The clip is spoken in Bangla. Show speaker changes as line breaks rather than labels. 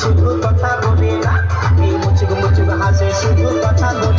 শুধু কথা বলে না মুচুক মুচুক হাসে শুধু কথা বলে